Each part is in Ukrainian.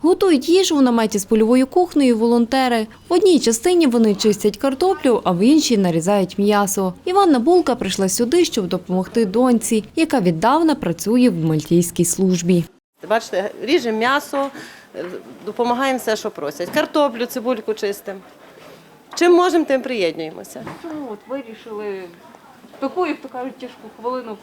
Готують їжу в наметі з польовою кухнею волонтери. В одній частині вони чистять картоплю, а в іншій нарізають м'ясо. Іванна Булка прийшла сюди, щоб допомогти доньці, яка віддавна працює в мальтійській службі. Бачите, ріжемо м'ясо, допомагаємо все, що просять. Картоплю, цибульку чистимо. Чим можемо, тим приєднуємося. Чому от вирішили в таку, як то кажуть, тяжку хвилину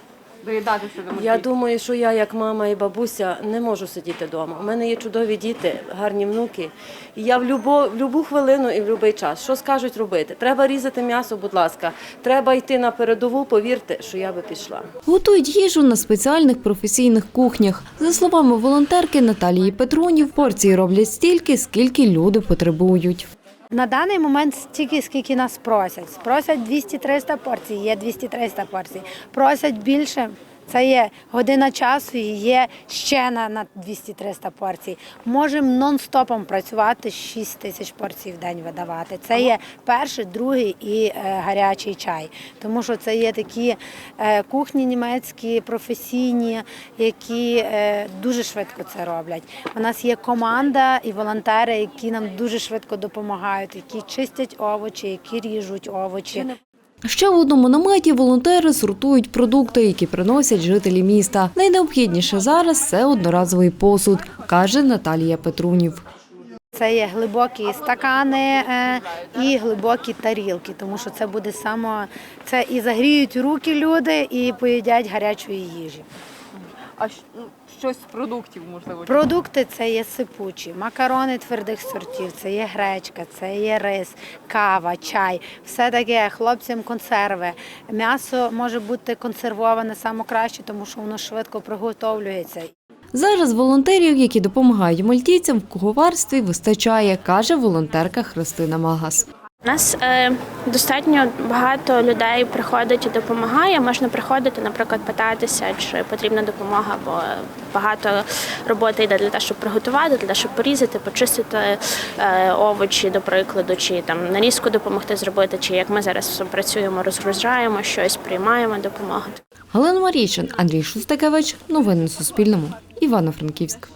доїдатися до Я думаю, що я, як мама і бабуся, не можу сидіти вдома. У мене є чудові діти, гарні внуки. І я в любу, в любу хвилину і в будь-який час. Що скажуть робити? Треба різати м'ясо, будь ласка. Треба йти на передову, повірте, що я би пішла. Готують їжу на спеціальних професійних кухнях. За словами волонтерки Наталії Петрунів, порції роблять стільки, скільки люди потребують. На даний момент стільки, скільки нас просять. Просять 200-300 порцій, є 200-300 порцій. Просять більше. Це є година часу і є ще на, на 200-300 порцій. Можемо нон-стопом працювати 6 тисяч порцій в день видавати. Це є перший, другий і е, гарячий чай. Тому що це є такі е, кухні німецькі, професійні, які е, дуже швидко це роблять. У нас є команда і волонтери, які нам дуже швидко допомагають, які чистять овочі, які ріжуть овочі. Ще в одному наметі волонтери сортують продукти, які приносять жителі міста. Найнеобхідніше зараз це одноразовий посуд, каже Наталія Петрунів. Це є глибокі стакани е, і глибокі тарілки, тому що це буде саме це і загріють руки люди, і поїдять гарячої їжі. А ну, щось з продуктів, можливо. Продукти це є сипучі, макарони твердих сортів, це є гречка, це є рис, кава, чай. Все таке хлопцям консерви. М'ясо може бути консервоване саме краще, тому що воно швидко приготовлюється. Зараз волонтерів, які допомагають мальтійцям в куховарстві, вистачає, каже волонтерка Христина Магас. У нас е, достатньо багато людей приходить і допомагає. Можна приходити, наприклад, питатися, чи потрібна допомога, бо багато роботи йде для того, щоб приготувати, для того, щоб порізати, почистити е, овочі, до прикладу, чи там нарізку допомогти зробити, чи як ми зараз працюємо, розгружаємо щось, приймаємо допомогу. Галина Марійчин, Андрій Шустакевич. Новини на Суспільному. Івано-Франківськ.